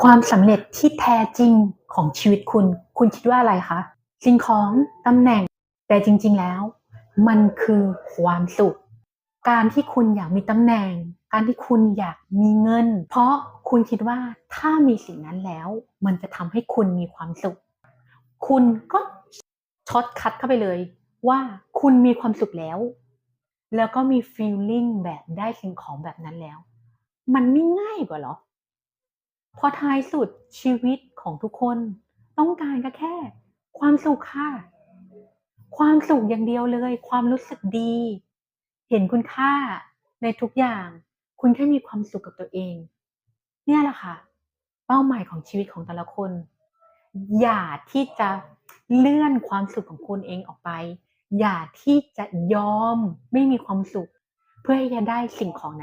ความสำเร็จที่แท้จริงของชีวิตคุณ คุณคิดว่าอะไรคะสิ่งของตำแหน่งแต่จริง ๆแล้ว มันคือความสุข การที่คุณอยากมีตำแหน่ง การที่คุณอยากมีเงิน เพราะคุณคิดว่าถ้ามีสิ่งนั้นแล้ว มันจะทำให้คุณมีความสุข คุณก็ช็อตคัดเข้าไปเลย ว่าคุณมีความสุขแล้ว แล้วก็มี feeling แบบได้สิ่งของแบบนั้นแล้ว มันไม่ง่ายกว่าหรอ เพราะท้ายสุดชีวิตของทุกคนต้องการก็แค่ ความสุขค่ะ ความสุขอย่างเดียวเลย ความรู้สึกดี เห็นคุณค่าในทุกอย่าง คุณแค่มีความสุขกับตัวเอง เนี่ยแหละค่ะ เป้าหมายของชีวิตของแต่ละคน อย่าที่จะเลื่อนความสุขของคุณเองออกไป อย่าที่จะยอมไม่มีความสุข เพื่อที่จะได้สิ่งของนั้น